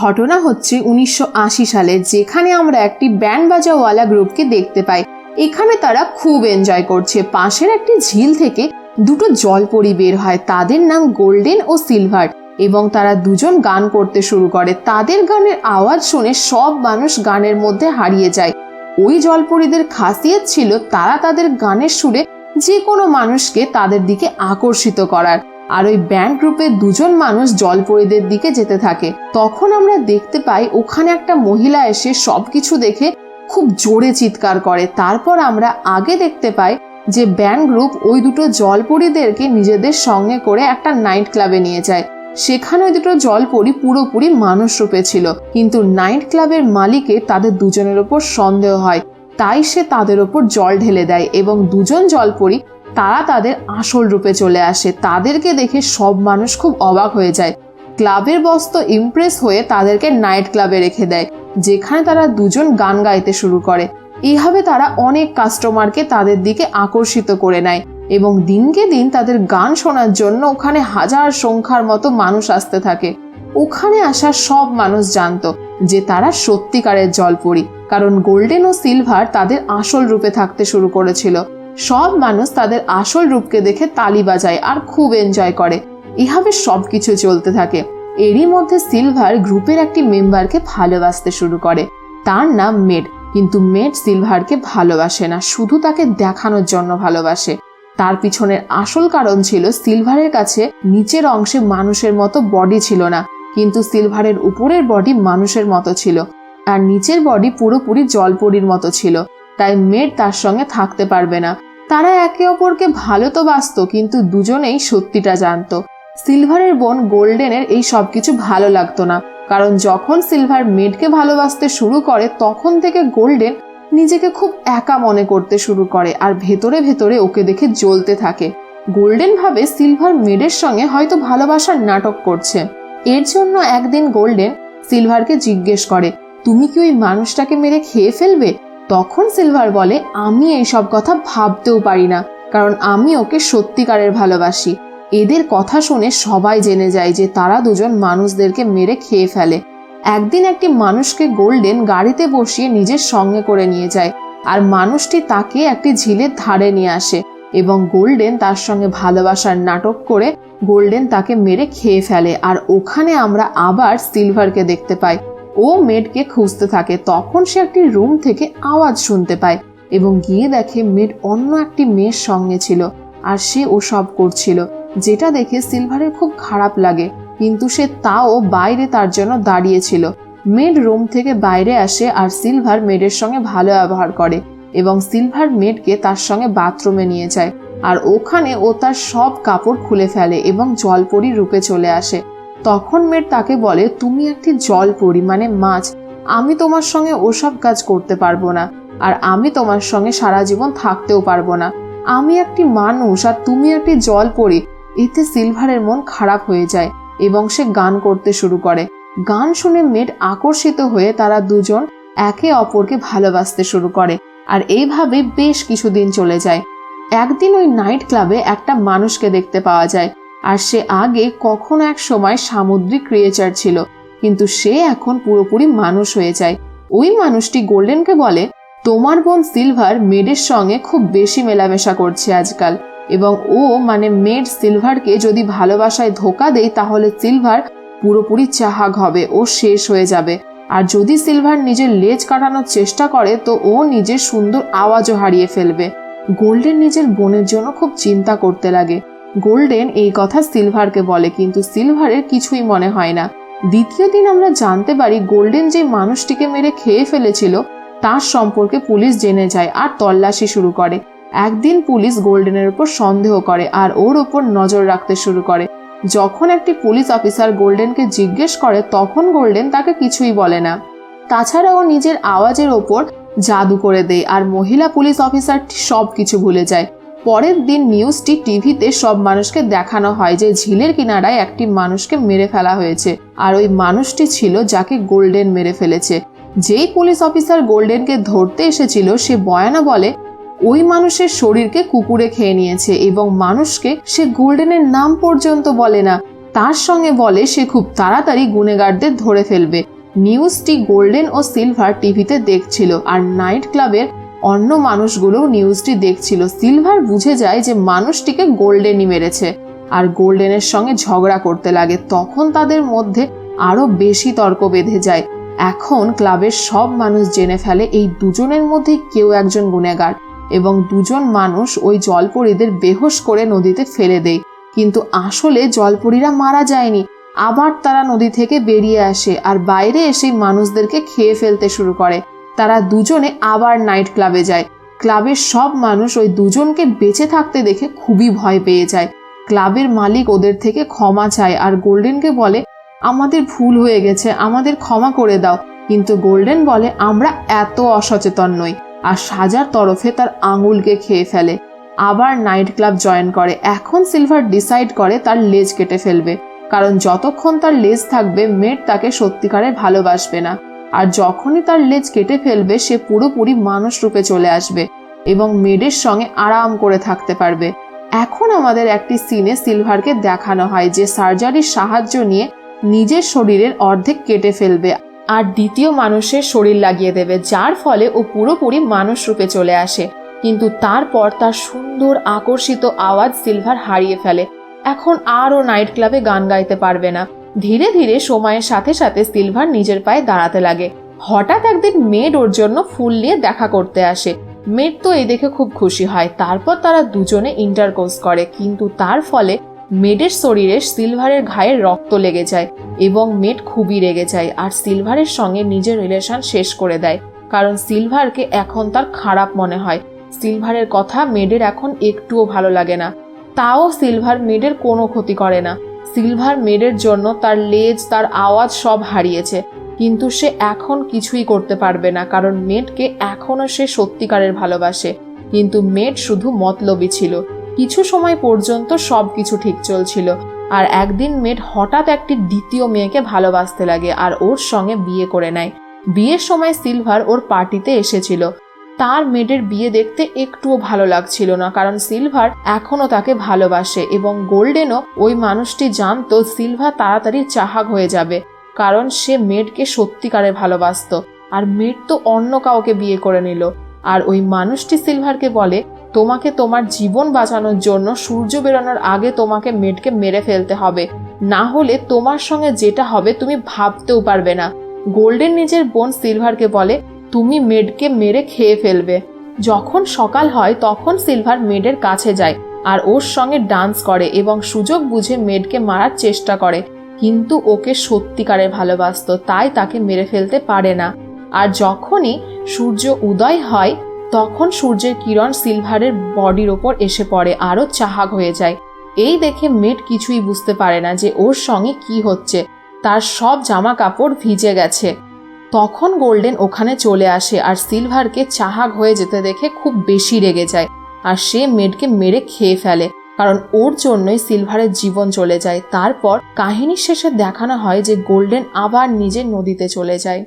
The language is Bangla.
ঘটনা হচ্ছে উনিশশো সালে, যেখানে আমরা একটি ব্যান্ড বাজাওয়ালা গ্রুপকে দেখতে পাই। এখানে তারা খুব এনজয় করছে। পাশের একটি ঝিল থেকে দুটো জলপরি বের হয়, তাদের নাম গোল্ডেন ও সিলভার এবং তারা দুজন গান করতে শুরু করে। তাদের গানের আওয়াজ শুনে সব মানুষ গানের মধ্যে হারিয়ে যায়। ওই জলপরীদের খাসিয়ত ছিল তারা তাদের গানের সুরে যে কোনো মানুষকে তাদের দিকে আকর্ষিত করার। আর ওই ব্যান্ড গ্রুপে দুজন মানুষ জলপরীদের দিকে যেতে থাকে। তখন আমরা দেখতে পাই ওখানে একটা মহিলা এসে সবকিছু দেখে খুব জোরে চিৎকার করে। তারপর আমরা আগে দেখতে পাই যে ব্যান্ড গ্রুপ ওই দুটো জলপরীদেরকে নিজেদের সঙ্গে করে একটা নাইট ক্লাবে নিয়ে যায়। সেখানে ওই দুটো জলপরি পুরোপুরি মানুষ রূপে ছিল, কিন্তু নাইট ক্লাবের মালিকের তাদের দুজনের ওপর সন্দেহ হয়। তাই সে তাদের ওপর জল ঢেলে দেয় এবং দুজন জলপরি তারা তাদের আসল রূপে চলে আসে। তাদেরকে দেখে সব মানুষ খুব অবাক হয়ে যায়। ক্লাবের বস তো ইমপ্রেস হয়ে তাদেরকে নাইট ক্লাবে রেখে দেয়, যেখানে তারা দুজন গান গাইতে শুরু করে। এইভাবে তারা অনেক কাস্টমারকে তাদের দিকে আকর্ষিত করে নেয় এবং দিনকে দিন তাদের গান শোনার জন্য ওখানে হাজার সংখ্যার মতো মানুষ আসতে থাকে। ওখানে আসা সব মানুষ জানতো যে তারা সত্যিকারের জলপরি, কারণ গোল্ডেন ও সিলভার তাদের আসল রূপে থাকতে শুরু করেছিল। সব মানুষ তাদের আসল রূপকে দেখে তালি বাজায় আর খুব এনজয় করে। এভাবে সবকিছু চলতে থাকে। এরই মধ্যে সিলভার গ্রুপের একটি মেম্বারকে ভালোবাসতে শুরু করে। তার নাম মেড। কিন্তু মেড সিলভারকে ভালোবাসে না, শুধু তাকে দেখানোর জন্য ভালোবাসে। তার পিছনের আসল কারণ ছিল সিলভারের কাছে নিচের অংশে মানুষের মতো বডি ছিল না, কিন্তু সিলভারের উপরের বডি মানুষের মতো ছিল। আর নিচের বডি পুরোপুরি জলপরির মতো ছিল। তাই মেড তার সঙ্গে থাকতে পারবে না। তারা একে অপরকে ভালো তো বাসত কিন্তু দুজনেই সত্যিটা জানতো। সিলভারের বোন গোল্ডেনের এই সব কিছু ভালো লাগতো না, কারণ যখন সিলভার মেডকে ভালোবাসতে শুরু করে, তখন থেকে গোল্ডেন নিজেকে খুব একা মনে করতে শুরু করে আর ভেতরে ভেতরে ওকে দেখে জ্বলতে থাকে। গোল্ডেন ভাবে সিলভার মেডের সঙ্গে হয়তো ভালোবাসার নাটক করছে। এর জন্য একদিন গোল্ডেন সিলভারকে জিজ্ঞেস করে, তুমি কি ওই মানুষটাকে মেরে খেয়ে ফেলবে? তখন সিলভার বলে, আমি এইসব কথা ভাবতেও পারি না, কারণ আমি ওকে সত্যিকারের ভালোবাসি। এদের কথা শুনে সবাই জেনে যায় যে তারা দুজন মানুষদেরকে মেরে খেয়ে ফেলে। একদিন একটি মানুষকে গোল্ডেন গাড়িতে বসিয়ে নিজের সঙ্গে করে নিয়ে যায়, আর মানুষটি তাকে একটি ঝিলের ধারে নিয়ে আসে এবং গোল্ডেন তার সঙ্গে ভালোবাসার নাটক করে গোল্ডেন তাকে মেরে খেয়ে ফেলে। আর ওখানে আমরা আবার সিলভারকে দেখতে পাই। ও মেডকে খুঁজতে থাকে। তখন সে একটি রুম থেকে আওয়াজ শুনতে পায় এবং গিয়ে দেখে মেড অন্য একটি মেয়ের সঙ্গে ছিল আর সে ও সব করছিল, যেটা দেখে সিলভারের খুব খারাপ লাগে। কিন্তু সে তাও বাইরে তার জন্য দাঁড়িয়েছিল মেড রুম থেকে বাইরে আসে আর সিলভার মেডের সঙ্গে ভালো ব্যবহার করে এবং সিলভার মেডকে তার সঙ্গে বাথরুমে নিয়ে যায়। আর ওখানে ও তার সব কাপড় খুলে ফেলে এবং জলপরি রূপে চলে আসে। তখন মেড তাকে বলে, তুমি একটি জলপরি মানে মাছ, আমি তোমার সঙ্গে ওসব কাজ করতে পারব না, আর আমি তোমার সঙ্গে সারা জীবন থাকতেও পারব না। আমি একটি মানুষ, আর তুমি একটি জলপরি এতে সিলভারের মন খারাপ হয়ে যায় এবং সে গান করতে শুরু করে। গান শুনে মেট আকর্ষিত হয়ে তারা দুজন একে অপরকে ভালোবাসতে শুরু করে, আর এইভাবে বেশ কিছুদিন চলে যায়। একদিন ওই নাইট ক্লাবে একটা মানুষকে দেখতে পাওয়া যায়। আর সে আগে কখনো এক সময় সামুদ্রিক ক্রিয়েচার ছিল, কিন্তু সে এখন পুরোপুরি মানুষ হয়ে যায়। ওই মানুষটি গোল্ডেনকে বলে, তোমার বোন সিলভার মেডের সঙ্গে খুব বেশি মেলামেশা করছে আজকাল, এবং ও মানে মেড সিলভারকে যদি ভালোবাসায় ধোকা দেয়, তাহলে সিলভার পুরোপুরি চাহাক হবে, ও শেষ হয়ে যাবে। আর যদি সিলভার নিজের লেজ কাটানোর চেষ্টা করে, তো ও নিজের সুন্দর আওয়াজও হারিয়ে ফেলবে। গোল্ডেন নিজের বোনের জন্য খুব চিন্তা করতে লাগে। গোল্ডেন এই কথা সিলভারকে বলে, কিন্তু সিলভারের কিছুই মনে হয় না। দ্বিতীয় দিন আমরা জানতে পারি গোল্ডেন যে মানুষটিকে মেরে খেয়ে ফেলেছিল, তার সম্পর্কে পুলিশ জেনে যায় আর তল্লাশি শুরু করে। একদিন পুলিশ গোল্ডেনের উপর সন্দেহ করে আর ওর ওপর নজর রাখতে শুরু করে। যখন একটি পুলিশ অফিসার গোল্ডেনকে জিজ্ঞেস করে, তখন গোল্ডেন তাকে কিছুই বলে না। তাছাড়া ও নিজের আওয়াজের ওপর জাদু করে দেয় আর মহিলা পুলিশ অফিসারটি সব কিছু ভুলে যায়। পরের দিন নিউজটি টিভিতে সব মানুষকে দেখানো হয় যে ঝিলের কিনারায় একটি মানুষকে মেরে ফেলা হয়েছে। আর ওই মানুষটি ছিল যাকে গোল্ডেন মেরে ফেলেছে। যেই পুলিশ অফিসার গোল্ডেনকে ধরতে এসেছিল, সে বয়ানা বলে, ওই মানুষের শরীরকে কুকুরে খেয়ে নিয়েছে এবং মানুষকে সে গোল্ডেনের নাম পর্যন্ত বলে না। তার সঙ্গে বলে, সে খুব তাড়াতাড়ি গুনেগারদের ধরে ফেলবে। নিউজটি গোল্ডেন ও সিলভার টিভিতে দেখছিল। আর নাইট ক্লাবের অন্য মানুষগুলোও নিউজটি দেখছিল। সিলভার বুঝে যায় যে মানুষটিকে গোল্ডেনই মেরেছে আর গোল্ডেনের সঙ্গে ঝগড়া করতে লাগে। তখন তাদের মধ্যে আরও বেশি তর্ক বেঁধে যায়। এখন ক্লাবের সব মানুষ জেনে ফেলে এই দুজনের মধ্যে কেউ একজন গুনেগার এবং দুজন মানুষ ওই জলপরীদের বেহোশ করে নদীতে ফেলে দেয়। কিন্তু আসলে জলপরীরা মারা যায়নি। আবার তারা নদী থেকে বেরিয়ে আসে আর বাইরে এসে মানুষদেরকে খেয়ে ফেলতে শুরু করে। তারা দুজনে আবার নাইট ক্লাবে যায়। ক্লাবের সব মানুষ ওই দুজনকে বেঁচে থাকতে দেখে খুবই ভয় পেয়ে যায়। ক্লাবের মালিক ওদের থেকে ক্ষমা চায় আর গোল্ডেনকে বলে, আমাদের ভুল হয়ে গেছে, আমাদের ক্ষমা করে দাও। কিন্তু গোল্ডেন বলে, আমরা এত অসচেতন নই। আর সাজার তরফে তার আঙুলকে খেয়ে ফেলে। আবার নাইট ক্লাব জয়েন করে। এখন সিলভার ডিসাইড করে তার লেজ কেটে ফেলবে। কারণ যতক্ষণ তার লেজ থাকবে মেট তাকে সত্যিকারে ভালোবাসবে না। আর যখনই তার লেজ কেটে ফেলবে, সে পুরোপুরি মানুষ রূপে চলে আসবে এবং মেডের সঙ্গে আরাম করে থাকতে পারবে। এখন আমাদের একটি সিনে সিলভারকে দেখানো হয় যে সার্জারির সাহায্য নিয়ে নিজের শরীরের অর্ধেক কেটে ফেলবে আর দ্বিতীয় মানুষের শরীর লাগিয়ে দেবে, যার ফলে ও পুরোপুরি মানুষ রূপে চলে আসে। কিন্তু তারপর তার সুন্দর আকর্ষিত আওয়াজ সিলভার হারিয়ে ফেলে। এখন আরও নাইট ক্লাবে গান গাইতে পারবে না। ধীরে ধীরে সময়ের সাথে সাথে সিলভার নিজের পায়ে দাঁড়াতে লাগে। হঠাৎ একদিন মেড ওর জন্য ফুল নিয়ে দেখা করতে আসে। মেড তো এই দেখে খুব খুশি হয়। তারপর তারা দুজনে ইন্টারকোর্স করে। কিন্তু তার ফলে মেডের শরীরে সিলভারের ঘায়ে রক্ত লেগে যায় এবং মেড খুবই রেগে যায় আর সিলভারের সঙ্গে নিজের রিলেশন শেষ করে দেয়। কারণ সিলভারকে এখন তার খারাপ মনে হয়। সিলভারের কথা মেডের এখন একটুও ভালো লাগে না। তাও সিলভার মেডের কোনো ক্ষতি করে না। সিলভার মেডের জন্য তার লেজ, তার আওয়াজ সব হারিয়েছে। কিন্তু সে এখন কিছুই করতে পারবে না, কারণ মেডকে এখনও সে সত্যিকারের ভালোবাসে। কিন্তু মেড শুধু মতলবী ছিল। কিছু সময় পর্যন্ত সব কিছু ঠিক চলছিল। আর একদিন মেড হঠাৎ একটি দ্বিতীয় মেয়েকে ভালোবাসতে লাগে আর ওর সঙ্গে বিয়ে করে নেয়। বিয়ের সময় সিলভার ওর পার্টিতে এসেছিল। তার মেয়েদের বিয়ে দেখতে একটুও ভালো লাগছিল না, কারণ সিলভার এখনও তাকে ভালোবাসে এবং গোল্ডেনও ওই মানুষটি জানতো সিলভার তাড়াতাড়ি চাহাক হয়ে যাবে, কারণ সে মেডকে সত্যিকারে ভালোবাসত, আর মেড তো অন্য কাউকে বিয়ে করে নিল। আর ওই মানুষটি সিলভারকে বলে, তোমাকে তোমার জীবন বাঁচানোর জন্য সূর্য বেরোনোর আগে তোমাকে মেডকে মেরে ফেলতে হবে। না হলে তোমার সঙ্গে যেটা হবে তুমি ভাবতেও পারবে না। গোল্ডেন নিজের বোন সিলভারকে বলে তুমি মেডকে মেরে খেয়ে ফেলবে। যখন সকাল হয়, তখন সিলভার মেডের কাছে যায় আর ওর সঙ্গে ডান্স করে এবং সুযোগ বুঝে মেডকে মারার চেষ্টা করে। কিন্তু ওকে সত্যিকারে ভালোবাসত, তাই তাকে মেরে ফেলতে পারে না। আর যখনই সূর্য উদয় হয়, তখন সূর্যের কিরণ সিলভারের বডির ওপর এসে পড়ে, আরও চাহাক হয়ে যায়। এই দেখে মেড কিছুই বুঝতে পারে না যে ওর সঙ্গে কি হচ্ছে। তার সব জামা কাপড় ভিজে গেছে। তখন গোল্ডেন ওখানে চলে আসে আর সিলভারকে চাহাগ হয়ে যেতে দেখে খুব বেশি রেগে যায়। আর সে মেডকে মেরে খেয়ে ফেলে, কারণ ওর জন্যই সিলভারের জীবন চলে যায়। তারপর কাহিনীর শেষে দেখানো হয় যে গোল্ডেন আবার নিজের নদীতে চলে যায়।